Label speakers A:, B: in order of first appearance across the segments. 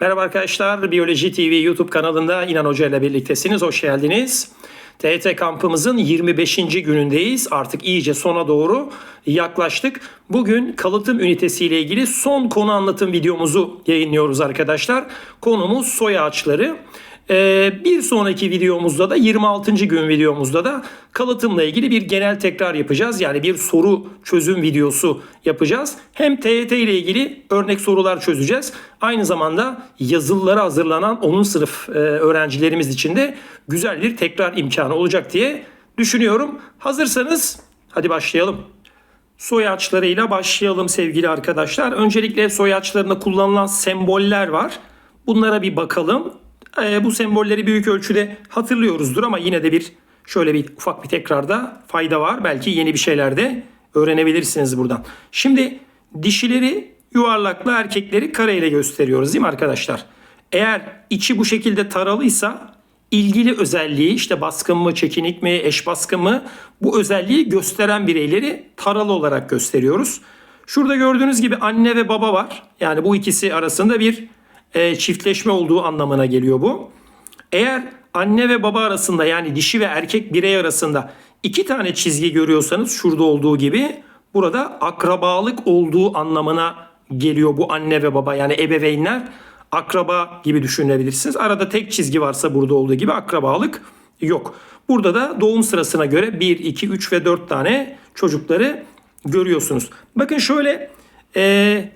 A: Merhaba arkadaşlar, Biyoloji TV YouTube kanalında İnan Hoca ile birliktesiniz. Hoş geldiniz. TET kampımızın 25. günündeyiz. Artık iyice sona doğru yaklaştık. Bugün kalıtım ünitesi ile ilgili son konu anlatım videomuzu yayınlıyoruz arkadaşlar. Konumuz soy ağaçları. Ee, bir sonraki videomuzda da 26. gün videomuzda da kalıtımla ilgili bir genel tekrar yapacağız. Yani bir soru çözüm videosu yapacağız. Hem TYT ile ilgili örnek sorular çözeceğiz. Aynı zamanda yazılılara hazırlanan 10. sınıf e, öğrencilerimiz için de güzel bir tekrar imkanı olacak diye düşünüyorum. Hazırsanız hadi başlayalım. Soy ağaçlarıyla başlayalım sevgili arkadaşlar. Öncelikle soy ağaçlarında kullanılan semboller var. Bunlara bir bakalım. Ee, bu sembolleri büyük ölçüde hatırlıyoruzdur ama yine de bir şöyle bir ufak bir tekrarda fayda var. Belki yeni bir şeyler de öğrenebilirsiniz buradan. Şimdi dişileri yuvarlakla erkekleri kareyle gösteriyoruz değil mi arkadaşlar? Eğer içi bu şekilde taralıysa ilgili özelliği işte baskın mı, çekinik mi, eş baskın mı bu özelliği gösteren bireyleri taralı olarak gösteriyoruz. Şurada gördüğünüz gibi anne ve baba var. Yani bu ikisi arasında bir e, çiftleşme olduğu anlamına geliyor bu. Eğer anne ve baba arasında yani dişi ve erkek birey arasında iki tane çizgi görüyorsanız şurada olduğu gibi burada akrabalık olduğu anlamına geliyor bu anne ve baba yani ebeveynler akraba gibi düşünebilirsiniz. Arada tek çizgi varsa burada olduğu gibi akrabalık yok. Burada da doğum sırasına göre 1, 2, 3 ve 4 tane çocukları görüyorsunuz. Bakın şöyle e,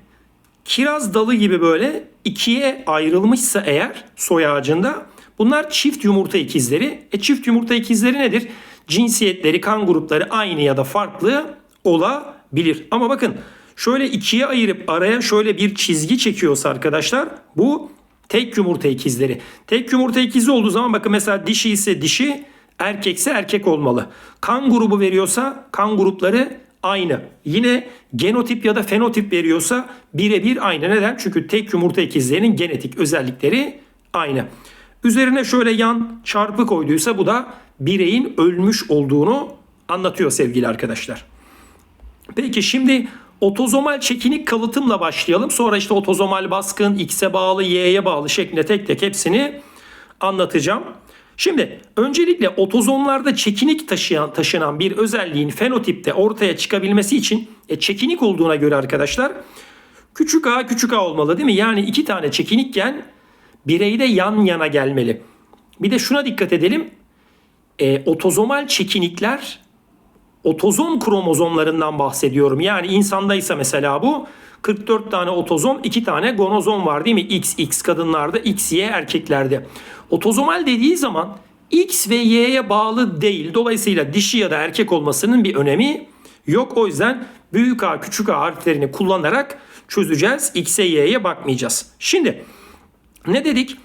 A: kiraz dalı gibi böyle ikiye ayrılmışsa eğer soy ağacında bunlar çift yumurta ikizleri. E çift yumurta ikizleri nedir? Cinsiyetleri, kan grupları aynı ya da farklı olabilir. Ama bakın şöyle ikiye ayırıp araya şöyle bir çizgi çekiyorsa arkadaşlar bu tek yumurta ikizleri. Tek yumurta ikizi olduğu zaman bakın mesela dişi ise dişi, erkekse erkek olmalı. Kan grubu veriyorsa kan grupları aynı. Yine genotip ya da fenotip veriyorsa birebir aynı. Neden? Çünkü tek yumurta ikizlerinin genetik özellikleri aynı. Üzerine şöyle yan çarpı koyduysa bu da bireyin ölmüş olduğunu anlatıyor sevgili arkadaşlar. Peki şimdi otozomal çekinik kalıtımla başlayalım. Sonra işte otozomal baskın, X'e bağlı, Y'ye bağlı şeklinde tek tek hepsini anlatacağım. Şimdi öncelikle otozomlarda çekinik taşıyan, taşınan bir özelliğin fenotipte ortaya çıkabilmesi için e, çekinik olduğuna göre arkadaşlar küçük a küçük a olmalı değil mi? Yani iki tane çekinik gen bireyde yan yana gelmeli. Bir de şuna dikkat edelim. E, otozomal çekinikler otozom kromozomlarından bahsediyorum. Yani insandaysa mesela bu 44 tane otozom, 2 tane gonozom var değil mi? X, X kadınlarda, X, Y erkeklerde. Otozomal dediği zaman X ve Y'ye bağlı değil. Dolayısıyla dişi ya da erkek olmasının bir önemi yok. O yüzden büyük A, küçük A harflerini kullanarak çözeceğiz. X'e, Y'ye bakmayacağız. Şimdi ne dedik?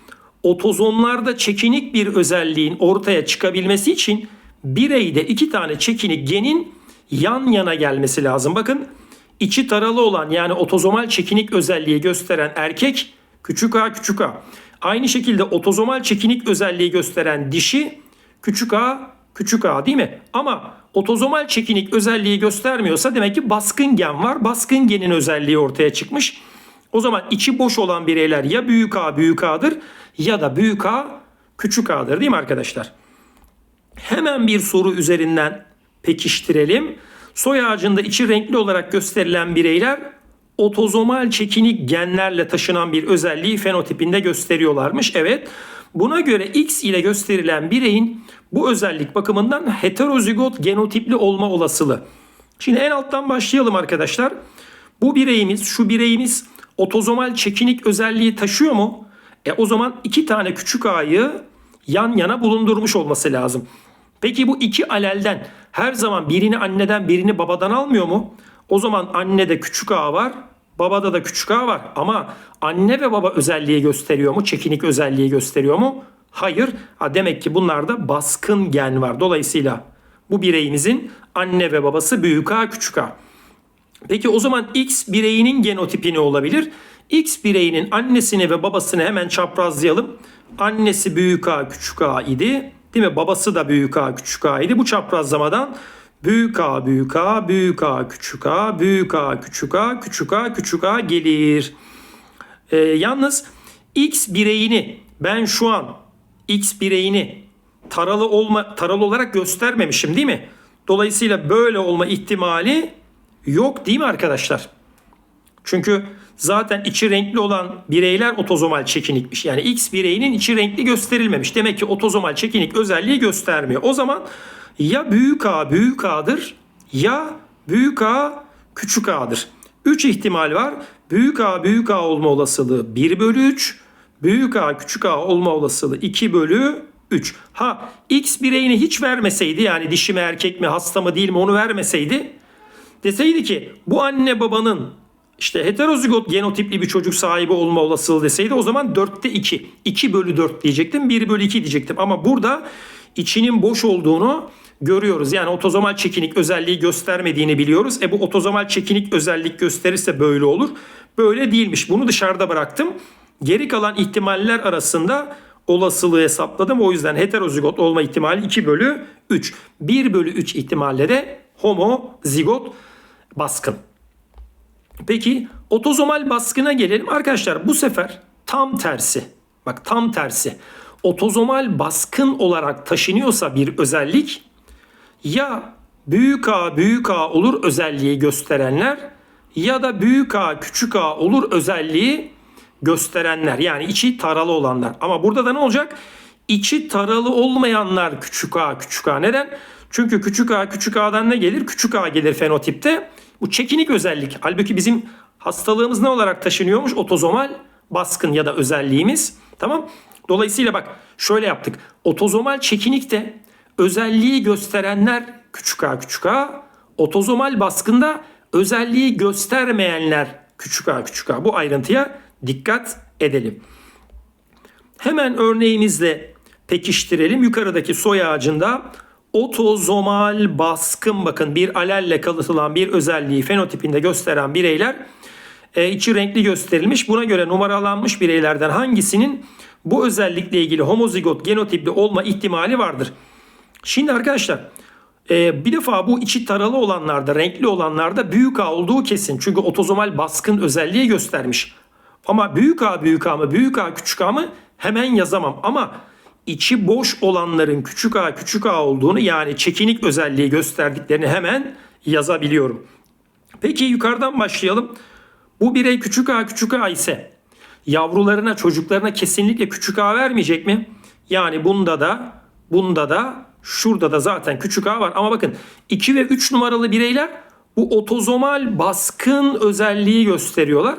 A: Otozomlarda çekinik bir özelliğin ortaya çıkabilmesi için bireyde iki tane çekinik genin yan yana gelmesi lazım. Bakın içi taralı olan yani otozomal çekinik özelliği gösteren erkek küçük a küçük a. Aynı şekilde otozomal çekinik özelliği gösteren dişi küçük a küçük a değil mi? Ama otozomal çekinik özelliği göstermiyorsa demek ki baskın gen var. Baskın genin özelliği ortaya çıkmış. O zaman içi boş olan bireyler ya büyük a büyük a'dır ya da büyük a küçük a'dır değil mi arkadaşlar? Hemen bir soru üzerinden pekiştirelim. Soy ağacında içi renkli olarak gösterilen bireyler otozomal çekinik genlerle taşınan bir özelliği fenotipinde gösteriyorlarmış. Evet. Buna göre X ile gösterilen bireyin bu özellik bakımından heterozigot genotipli olma olasılığı. Şimdi en alttan başlayalım arkadaşlar. Bu bireyimiz, şu bireyimiz otozomal çekinik özelliği taşıyor mu? E o zaman iki tane küçük A'yı yan yana bulundurmuş olması lazım. Peki bu iki alelden her zaman birini anneden birini babadan almıyor mu? O zaman annede küçük a var, babada da küçük a var. Ama anne ve baba özelliği gösteriyor mu? Çekinik özelliği gösteriyor mu? Hayır. Ha demek ki bunlarda baskın gen var. Dolayısıyla bu bireyimizin anne ve babası büyük a küçük a. Peki o zaman X bireyinin genotipi ne olabilir? X bireyinin annesini ve babasını hemen çaprazlayalım. Annesi büyük A küçük A idi. Değil mi? Babası da büyük A küçük A idi. Bu çaprazlamadan büyük A büyük A büyük A küçük A büyük A küçük A küçük A küçük A gelir. Ee, yalnız X bireyini ben şu an X bireyini taralı olma taralı olarak göstermemişim değil mi? Dolayısıyla böyle olma ihtimali yok değil mi arkadaşlar? Çünkü zaten içi renkli olan bireyler otozomal çekinikmiş. Yani X bireyinin içi renkli gösterilmemiş. Demek ki otozomal çekinik özelliği göstermiyor. O zaman ya büyük A büyük A'dır ya büyük A küçük A'dır. 3 ihtimal var. Büyük A büyük A olma olasılığı 1 bölü 3. Büyük A küçük A olma olasılığı 2 bölü 3. Ha X bireyini hiç vermeseydi yani dişi mi erkek mi hasta mı değil mi onu vermeseydi deseydi ki bu anne babanın işte heterozigot genotipli bir çocuk sahibi olma olasılığı deseydi o zaman 4'te 2. 2 bölü 4 diyecektim. 1 bölü 2 diyecektim. Ama burada içinin boş olduğunu görüyoruz. Yani otozomal çekinik özelliği göstermediğini biliyoruz. E bu otozomal çekinik özellik gösterirse böyle olur. Böyle değilmiş. Bunu dışarıda bıraktım. Geri kalan ihtimaller arasında olasılığı hesapladım. O yüzden heterozigot olma ihtimali 2 bölü 3. 1 bölü 3 ihtimalle de homozigot baskın. Peki otozomal baskına gelelim. Arkadaşlar bu sefer tam tersi. Bak tam tersi. Otozomal baskın olarak taşınıyorsa bir özellik ya büyük A büyük A olur özelliği gösterenler ya da büyük A küçük A olur özelliği gösterenler. Yani içi taralı olanlar. Ama burada da ne olacak? İçi taralı olmayanlar küçük A küçük A. Neden? Çünkü küçük A küçük A'dan ne gelir? Küçük A gelir fenotipte. Bu çekinik özellik. Halbuki bizim hastalığımız ne olarak taşınıyormuş? Otozomal baskın ya da özelliğimiz. Tamam. Dolayısıyla bak şöyle yaptık. Otozomal çekinikte özelliği gösterenler küçük a küçük a. Otozomal baskında özelliği göstermeyenler küçük a küçük a. Bu ayrıntıya dikkat edelim. Hemen örneğimizle pekiştirelim. Yukarıdaki soy ağacında otozomal baskın bakın bir alelle kalıtılan bir özelliği fenotipinde gösteren bireyler e, içi renkli gösterilmiş. Buna göre numaralanmış bireylerden hangisinin bu özellikle ilgili homozigot genotipli olma ihtimali vardır? Şimdi arkadaşlar e, bir defa bu içi taralı olanlarda, renkli olanlarda büyük A olduğu kesin. Çünkü otozomal baskın özelliği göstermiş. Ama büyük A büyük A mı, büyük A küçük A mı hemen yazamam. Ama içi boş olanların küçük a küçük a olduğunu yani çekinik özelliği gösterdiklerini hemen yazabiliyorum. Peki yukarıdan başlayalım. Bu birey küçük a küçük a ise yavrularına çocuklarına kesinlikle küçük a vermeyecek mi? Yani bunda da bunda da şurada da zaten küçük a var. Ama bakın 2 ve 3 numaralı bireyler bu otozomal baskın özelliği gösteriyorlar.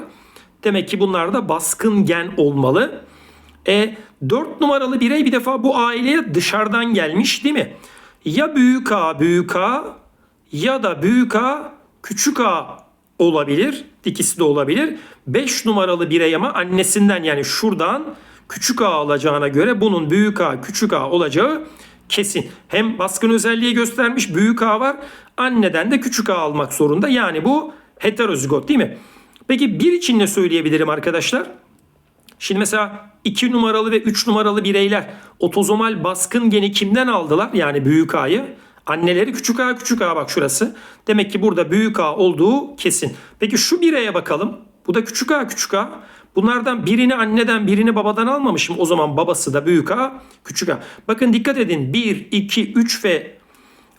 A: Demek ki bunlar da baskın gen olmalı. E 4 numaralı birey bir defa bu aileye dışarıdan gelmiş değil mi? Ya büyük A büyük A ya da büyük A küçük A olabilir. İkisi de olabilir. 5 numaralı birey ama annesinden yani şuradan küçük A alacağına göre bunun büyük A küçük A olacağı kesin. Hem baskın özelliği göstermiş büyük A var. Anneden de küçük A almak zorunda. Yani bu heterozigot değil mi? Peki bir için ne söyleyebilirim arkadaşlar? Şimdi mesela 2 numaralı ve 3 numaralı bireyler otozomal baskın geni kimden aldılar? Yani büyük A'yı. Anneleri küçük A küçük A bak şurası. Demek ki burada büyük A olduğu kesin. Peki şu bireye bakalım. Bu da küçük A küçük A. Bunlardan birini anneden birini babadan almamışım. O zaman babası da büyük A küçük A. Bakın dikkat edin 1, 2, 3 ve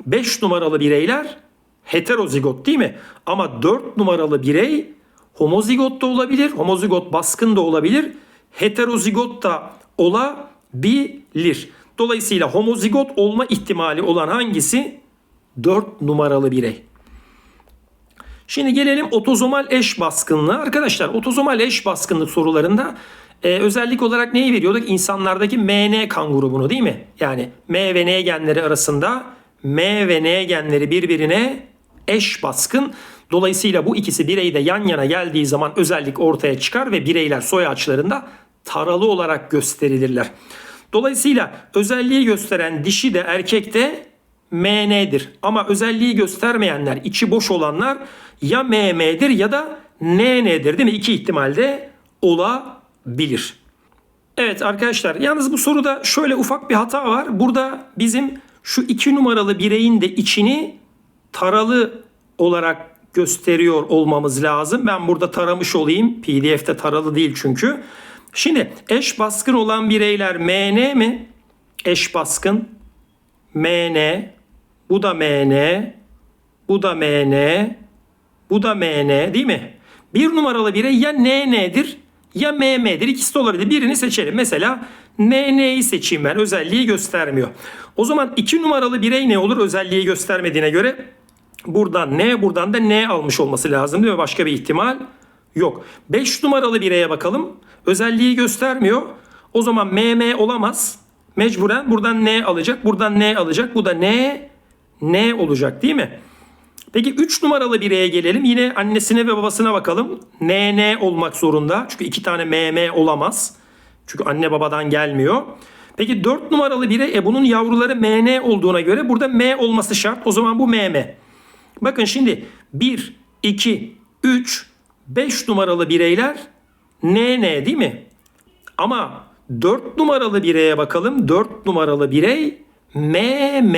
A: 5 numaralı bireyler heterozigot değil mi? Ama 4 numaralı birey homozigot da olabilir. Homozigot baskın da olabilir heterozigot da olabilir. Dolayısıyla homozigot olma ihtimali olan hangisi? 4 numaralı birey. Şimdi gelelim otozomal eş baskınlığı. Arkadaşlar otozomal eş baskınlık sorularında e, özellik olarak neyi veriyorduk? İnsanlardaki MN kan grubunu değil mi? Yani M ve N genleri arasında M ve N genleri birbirine eş baskın. Dolayısıyla bu ikisi bireyde yan yana geldiği zaman özellik ortaya çıkar ve bireyler soy ağaçlarında taralı olarak gösterilirler. Dolayısıyla özelliği gösteren dişi de erkek de MN'dir. Ama özelliği göstermeyenler, içi boş olanlar ya MM'dir ya da NN'dir değil mi? İki ihtimalde olabilir. Evet arkadaşlar yalnız bu soruda şöyle ufak bir hata var. Burada bizim şu iki numaralı bireyin de içini taralı olarak gösteriyor olmamız lazım. Ben burada taramış olayım. PDF'de taralı değil çünkü. Şimdi eş baskın olan bireyler MN mi? Eş baskın MN bu da MN bu da MN bu da MN değil mi? Bir numaralı birey ya NN'dir ya MM'dir. İkisi de olabilir. Birini seçelim. Mesela NN'yi seçeyim ben. Özelliği göstermiyor. O zaman iki numaralı birey ne olur? Özelliği göstermediğine göre buradan N buradan da N almış olması lazım değil mi? Başka bir ihtimal yok. 5 numaralı bireye bakalım. Özelliği göstermiyor. O zaman MM olamaz. Mecburen buradan N alacak. Buradan N alacak. Bu da N N olacak değil mi? Peki 3 numaralı bireye gelelim. Yine annesine ve babasına bakalım. NN olmak zorunda. Çünkü iki tane MM olamaz. Çünkü anne babadan gelmiyor. Peki 4 numaralı birey e bunun yavruları MN olduğuna göre burada M olması şart. O zaman bu MM. Bakın şimdi 1, 2, 3, 5 numaralı bireyler NN değil mi? Ama 4 numaralı bireye bakalım. 4 numaralı birey MM.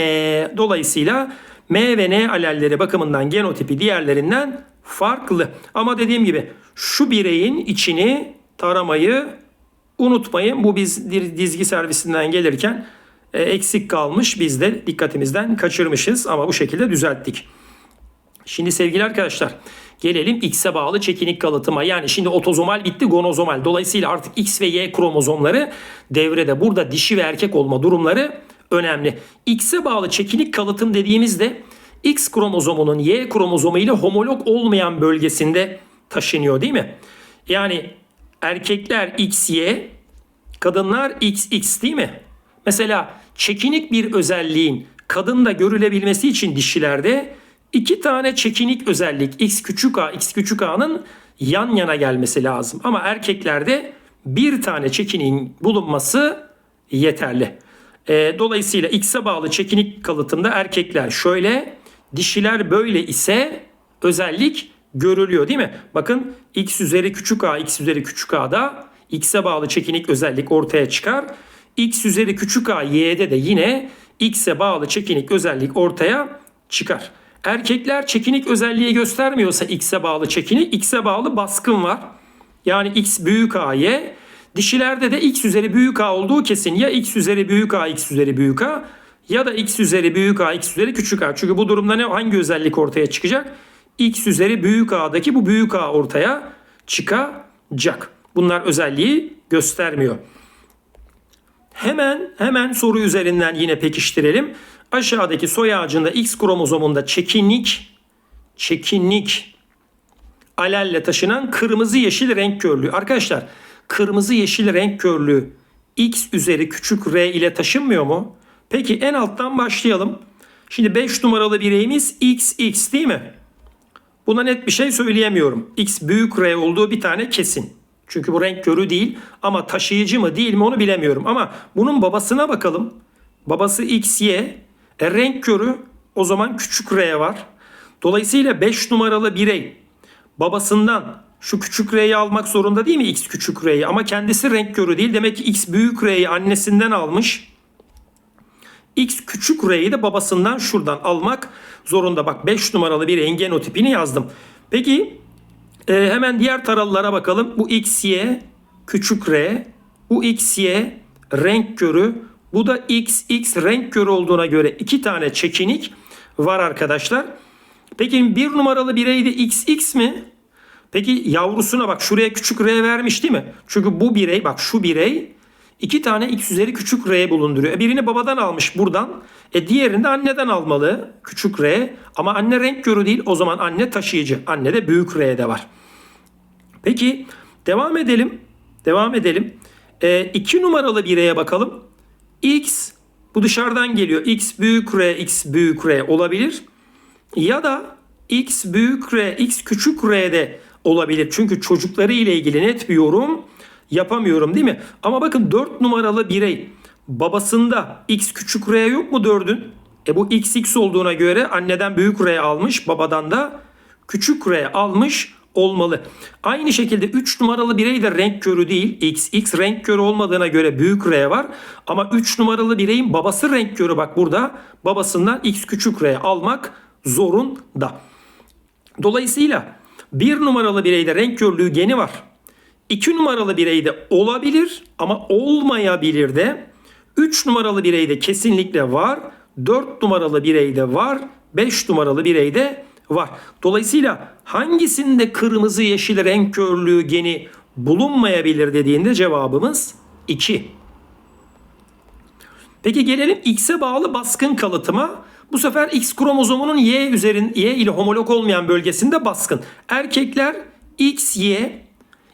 A: Dolayısıyla M ve N alelleri bakımından genotipi diğerlerinden farklı. Ama dediğim gibi şu bireyin içini taramayı unutmayın. Bu biz dizgi servisinden gelirken e, eksik kalmış. Biz de dikkatimizden kaçırmışız ama bu şekilde düzelttik. Şimdi sevgili arkadaşlar gelelim X'e bağlı çekinik kalıtıma. Yani şimdi otozomal bitti gonozomal. Dolayısıyla artık X ve Y kromozomları devrede. Burada dişi ve erkek olma durumları önemli. X'e bağlı çekinik kalıtım dediğimizde X kromozomunun Y kromozomu ile homolog olmayan bölgesinde taşınıyor değil mi? Yani erkekler XY, kadınlar XX değil mi? Mesela çekinik bir özelliğin kadında görülebilmesi için dişilerde iki tane çekinik özellik X küçük a, X küçük a'nın yan yana gelmesi lazım. Ama erkeklerde bir tane çekiniğin bulunması yeterli. E, dolayısıyla X'e bağlı çekinik kalıtımda erkekler şöyle, dişiler böyle ise özellik görülüyor değil mi? Bakın X üzeri küçük a, X üzeri küçük a'da X'e bağlı çekinik özellik ortaya çıkar. X üzeri küçük a, Y'de de yine X'e bağlı çekinik özellik ortaya çıkar. Erkekler çekinik özelliği göstermiyorsa X'e bağlı çekinik, X'e bağlı baskın var. Yani X büyük A, Y. Dişilerde de X üzeri büyük A olduğu kesin. Ya X üzeri büyük A, X üzeri büyük A ya da X üzeri büyük A, X üzeri küçük A. Çünkü bu durumda ne hangi özellik ortaya çıkacak? X üzeri büyük A'daki bu büyük A ortaya çıkacak. Bunlar özelliği göstermiyor. Hemen hemen soru üzerinden yine pekiştirelim. Aşağıdaki soy ağacında X kromozomunda çekinik çekinik alelle taşınan kırmızı yeşil renk körlüğü. Arkadaşlar kırmızı yeşil renk körlüğü X üzeri küçük R ile taşınmıyor mu? Peki en alttan başlayalım. Şimdi 5 numaralı bireyimiz XX değil mi? Buna net bir şey söyleyemiyorum. X büyük R olduğu bir tane kesin. Çünkü bu renk körü değil ama taşıyıcı mı değil mi onu bilemiyorum. Ama bunun babasına bakalım. Babası XY. E, renk körü o zaman küçük R var. Dolayısıyla 5 numaralı birey babasından şu küçük R'yi almak zorunda değil mi? X küçük R'yi ama kendisi renk körü değil. Demek ki X büyük R'yi annesinden almış. X küçük R'yi de babasından şuradan almak zorunda. Bak 5 numaralı bir genotipini yazdım. Peki e, hemen diğer taralılara bakalım. Bu XY küçük R. Bu XY renk körü. Bu da XX renk körü olduğuna göre iki tane çekinik var arkadaşlar. Peki bir numaralı birey de XX mi? Peki yavrusuna bak şuraya küçük R vermiş değil mi? Çünkü bu birey bak şu birey iki tane X üzeri küçük R bulunduruyor. E birini babadan almış buradan. E diğerini de anneden almalı. Küçük R. Ama anne renk körü değil. O zaman anne taşıyıcı. Anne de büyük R'de var. Peki devam edelim. Devam edelim. E, iki numaralı bireye bakalım. X bu dışarıdan geliyor. X büyük R, X büyük R olabilir. Ya da X büyük R, X küçük R'de olabilir. Çünkü çocukları ile ilgili net bir yorum yapamıyorum değil mi? Ama bakın 4 numaralı birey babasında X küçük R yok mu 4'ün? E bu XX olduğuna göre anneden büyük R almış, babadan da küçük R almış olmalı. Aynı şekilde 3 numaralı birey de renk körü değil. X, X renk körü olmadığına göre büyük R var. Ama 3 numaralı bireyin babası renk körü bak burada. Babasından X küçük R almak zorunda. Dolayısıyla 1 numaralı bireyde renk körlüğü geni var. 2 numaralı birey de olabilir ama olmayabilir de. 3 numaralı birey de kesinlikle var. 4 numaralı birey de var. 5 numaralı birey de var. Dolayısıyla hangisinde kırmızı yeşil renk körlüğü geni bulunmayabilir dediğinde cevabımız 2. Peki gelelim X'e bağlı baskın kalıtıma. Bu sefer X kromozomunun Y üzerin Y ile homolog olmayan bölgesinde baskın. Erkekler X, Y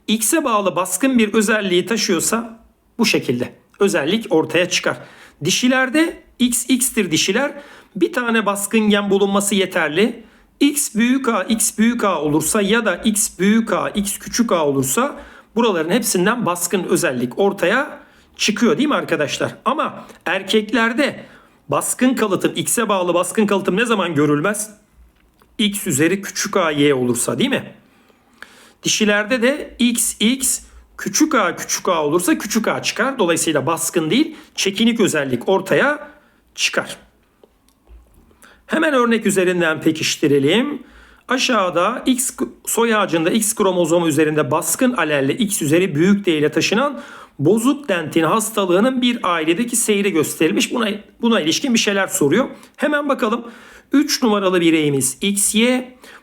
A: X'e bağlı baskın bir özelliği taşıyorsa bu şekilde özellik ortaya çıkar. Dişilerde XX'tir dişiler. Bir tane baskın gen bulunması yeterli. X büyük A, X büyük A olursa ya da X büyük A, X küçük A olursa buraların hepsinden baskın özellik ortaya çıkıyor değil mi arkadaşlar? Ama erkeklerde baskın kalıtım, X'e bağlı baskın kalıtım ne zaman görülmez? X üzeri küçük A, Y olursa değil mi? Dişilerde de XX küçük a küçük a olursa küçük a çıkar. Dolayısıyla baskın değil çekinik özellik ortaya çıkar. Hemen örnek üzerinden pekiştirelim. Aşağıda X soy ağacında X kromozomu üzerinde baskın alelle X üzeri büyük D ile taşınan bozuk dentin hastalığının bir ailedeki seyri gösterilmiş. Buna, buna ilişkin bir şeyler soruyor. Hemen bakalım. 3 numaralı bireyimiz XY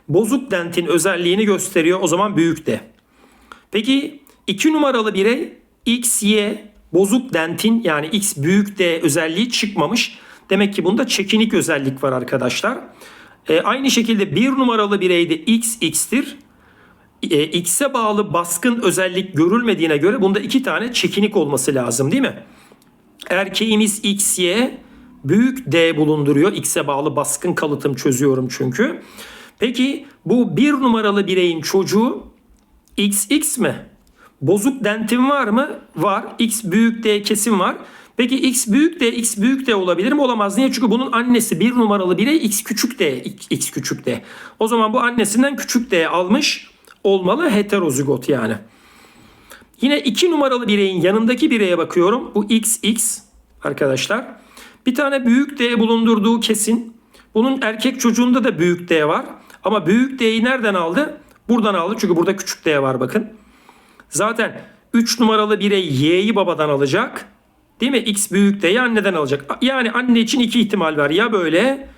A: bozuk dentin özelliğini gösteriyor. O zaman büyük D. Peki 2 numaralı birey XY bozuk dentin yani X büyük D özelliği çıkmamış. Demek ki bunda çekinik özellik var arkadaşlar. E, aynı şekilde 1 numaralı bireyde XX'tir. E, X'e bağlı baskın özellik görülmediğine göre bunda iki tane çekinik olması lazım değil mi? Erkeğimiz XY büyük D bulunduruyor. X'e bağlı baskın kalıtım çözüyorum çünkü. Peki bu bir numaralı bireyin çocuğu XX mi? Bozuk dentin var mı? Var. X büyük D kesin var. Peki X büyük D, X büyük D olabilir mi? Olamaz. Niye? Çünkü bunun annesi bir numaralı birey X küçük D, X küçük D. O zaman bu annesinden küçük D almış olmalı heterozigot yani. Yine 2 numaralı bireyin yanındaki bireye bakıyorum. Bu XX arkadaşlar. Bir tane büyük D bulundurduğu kesin. Bunun erkek çocuğunda da büyük D var. Ama büyük D'yi nereden aldı? Buradan aldı. Çünkü burada küçük D var bakın. Zaten 3 numaralı birey Y'yi babadan alacak. Değil mi? X büyük D'yi anneden alacak. Yani anne için iki ihtimal var. Ya böyle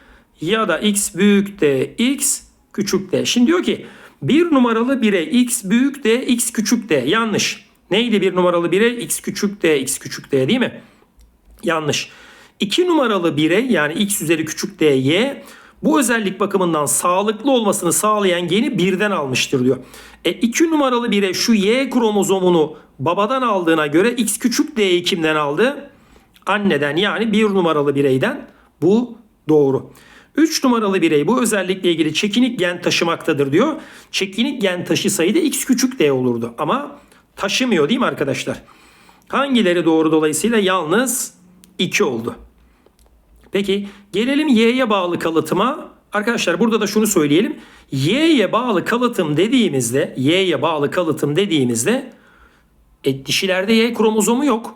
A: ya da X büyük D, X küçük D. Şimdi diyor ki bir numaralı birey X büyük D, X küçük D. Yanlış. Neydi bir numaralı birey? X küçük D, X küçük D değil mi? Yanlış. 2 numaralı birey yani X üzeri küçük D, Y bu özellik bakımından sağlıklı olmasını sağlayan geni birden almıştır diyor. E 2 numaralı birey şu Y kromozomunu babadan aldığına göre X küçük D'yi kimden aldı? Anneden yani 1 numaralı bireyden. Bu doğru. 3 numaralı birey bu özellikle ilgili çekinik gen taşımaktadır diyor. Çekinik gen taşısaydı X küçük D olurdu ama taşımıyor değil mi arkadaşlar? Hangileri doğru dolayısıyla yalnız 2 oldu. Peki gelelim Y'ye bağlı kalıtıma. Arkadaşlar burada da şunu söyleyelim. Y'ye bağlı kalıtım dediğimizde, Y'ye bağlı kalıtım dediğimizde e, dişilerde Y kromozomu yok.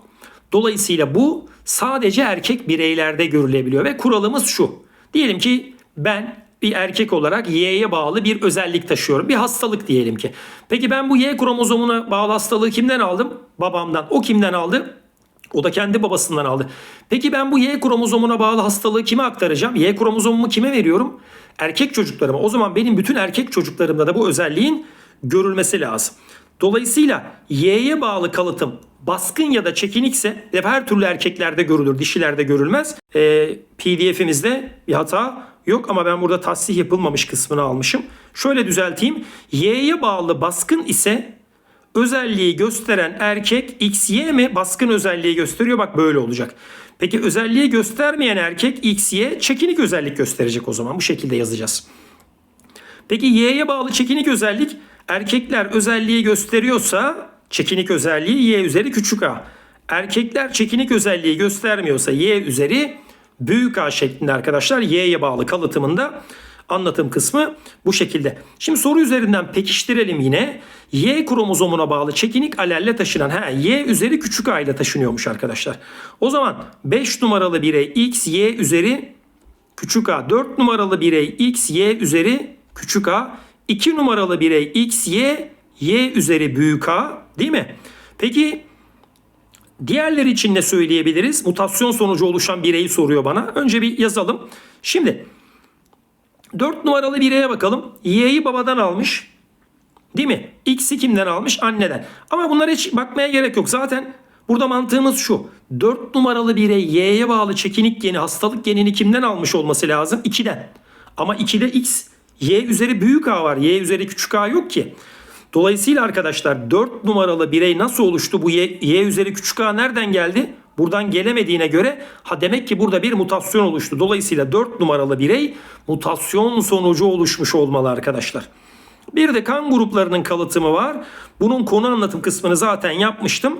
A: Dolayısıyla bu sadece erkek bireylerde görülebiliyor ve kuralımız şu. Diyelim ki ben bir erkek olarak Y'ye bağlı bir özellik taşıyorum. Bir hastalık diyelim ki. Peki ben bu Y kromozomuna bağlı hastalığı kimden aldım? Babamdan. O kimden aldı? O da kendi babasından aldı. Peki ben bu Y kromozomuna bağlı hastalığı kime aktaracağım? Y kromozomumu kime veriyorum? Erkek çocuklarıma. O zaman benim bütün erkek çocuklarımda da bu özelliğin görülmesi lazım. Dolayısıyla Y'ye bağlı kalıtım baskın ya da çekinikse de her türlü erkeklerde görülür, dişilerde görülmez. Ee, PDF'imizde bir hata yok ama ben burada tasih yapılmamış kısmını almışım. Şöyle düzelteyim. Y'ye bağlı baskın ise özelliği gösteren erkek XY mi baskın özelliği gösteriyor? Bak böyle olacak. Peki özelliği göstermeyen erkek XY çekinik özellik gösterecek o zaman. Bu şekilde yazacağız. Peki Y'ye bağlı çekinik özellik erkekler özelliği gösteriyorsa çekinik özelliği Y üzeri küçük a. Erkekler çekinik özelliği göstermiyorsa Y üzeri büyük a şeklinde arkadaşlar Y'ye bağlı kalıtımında anlatım kısmı bu şekilde. Şimdi soru üzerinden pekiştirelim yine. Y kromozomuna bağlı çekinik alelle taşınan he, Y üzeri küçük a ile taşınıyormuş arkadaşlar. O zaman 5 numaralı birey X Y üzeri küçük a. 4 numaralı birey X Y üzeri küçük a. 2 numaralı birey X Y y üzeri büyük A değil mi? Peki diğerleri için ne söyleyebiliriz? Mutasyon sonucu oluşan bireyi soruyor bana. Önce bir yazalım. Şimdi 4 numaralı bireye bakalım. Y'yi babadan almış. Değil mi? X'i kimden almış? Anneden. Ama bunlara hiç bakmaya gerek yok. Zaten burada mantığımız şu. 4 numaralı birey Y'ye bağlı çekinik geni, hastalık genini kimden almış olması lazım? 2'den. Ama 2'de X, Y üzeri büyük A var. Y üzeri küçük A yok ki. Dolayısıyla arkadaşlar 4 numaralı birey nasıl oluştu? Bu Y, y üzeri küçük A nereden geldi? Buradan gelemediğine göre ha demek ki burada bir mutasyon oluştu. Dolayısıyla 4 numaralı birey mutasyon sonucu oluşmuş olmalı arkadaşlar. Bir de kan gruplarının kalıtımı var. Bunun konu anlatım kısmını zaten yapmıştım.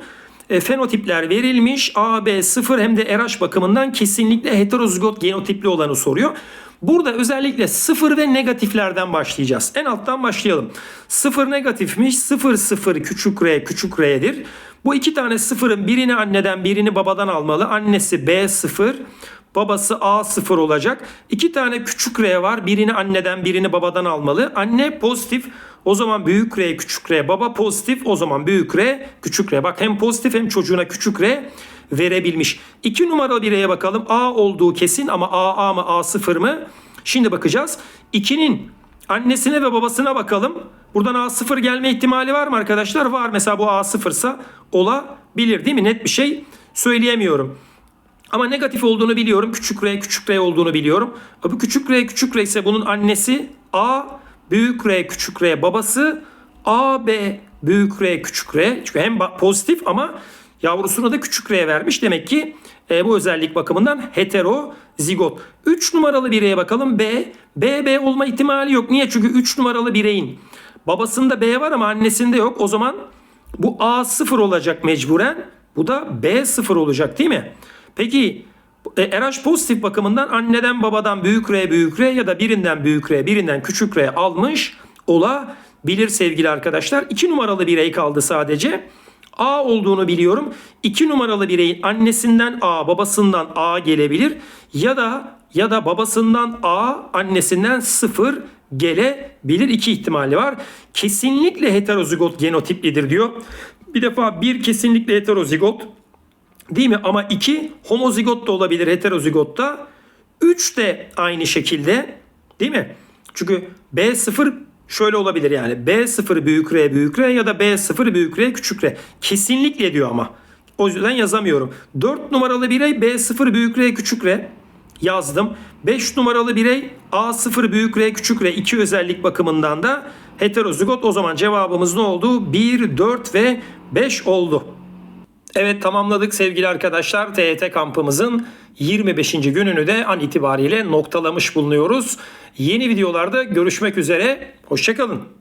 A: E, fenotipler verilmiş. A, B, 0 hem de RH bakımından kesinlikle heterozigot genotipli olanı soruyor. Burada özellikle sıfır ve negatiflerden başlayacağız. En alttan başlayalım. Sıfır negatifmiş. Sıfır sıfır küçük r küçük r'dir. Bu iki tane sıfırın birini anneden birini babadan almalı. Annesi B0, babası A0 olacak. İki tane küçük r var. Birini anneden birini babadan almalı. Anne pozitif. O zaman büyük R küçük R. Baba pozitif. O zaman büyük R küçük R. Bak hem pozitif hem çocuğuna küçük R verebilmiş. 2 numaralı bireye bakalım. A olduğu kesin ama A A mı A sıfır mı? Şimdi bakacağız. 2'nin annesine ve babasına bakalım. Buradan A sıfır gelme ihtimali var mı arkadaşlar? Var. Mesela bu A sıfırsa olabilir değil mi? Net bir şey söyleyemiyorum. Ama negatif olduğunu biliyorum. Küçük R küçük R olduğunu biliyorum. Bu küçük R küçük R ise bunun annesi A büyük R küçük R babası A B büyük R küçük R. Çünkü hem pozitif ama yavrusuna da küçük R vermiş. Demek ki e, bu özellik bakımından heterozigot. 3 numaralı bireye bakalım. B. B, B olma ihtimali yok. Niye? Çünkü 3 numaralı bireyin babasında B var ama annesinde yok. O zaman bu A sıfır olacak mecburen. Bu da B sıfır olacak değil mi? Peki e, RH pozitif bakımından anneden babadan büyük R büyük R ya da birinden büyük R birinden küçük R almış olabilir sevgili arkadaşlar. 2 numaralı birey kaldı sadece. A olduğunu biliyorum. 2 numaralı bireyin annesinden A, babasından A gelebilir ya da ya da babasından A, annesinden 0 gelebilir. iki ihtimali var. Kesinlikle heterozigot genotiplidir diyor. Bir defa bir kesinlikle heterozigot değil mi? Ama iki homozigot da olabilir heterozigotta. 3 de aynı şekilde değil mi? Çünkü B0 şöyle olabilir yani B0 büyük R büyük R ya da B0 büyük R küçük R. Kesinlikle diyor ama. O yüzden yazamıyorum. 4 numaralı birey B0 büyük R küçük R yazdım. 5 numaralı birey A0 büyük R küçük R iki özellik bakımından da heterozigot. O zaman cevabımız ne oldu? 1, 4 ve 5 oldu. Evet tamamladık sevgili arkadaşlar. TET kampımızın 25. gününü de an itibariyle noktalamış bulunuyoruz. Yeni videolarda görüşmek üzere. Hoşçakalın.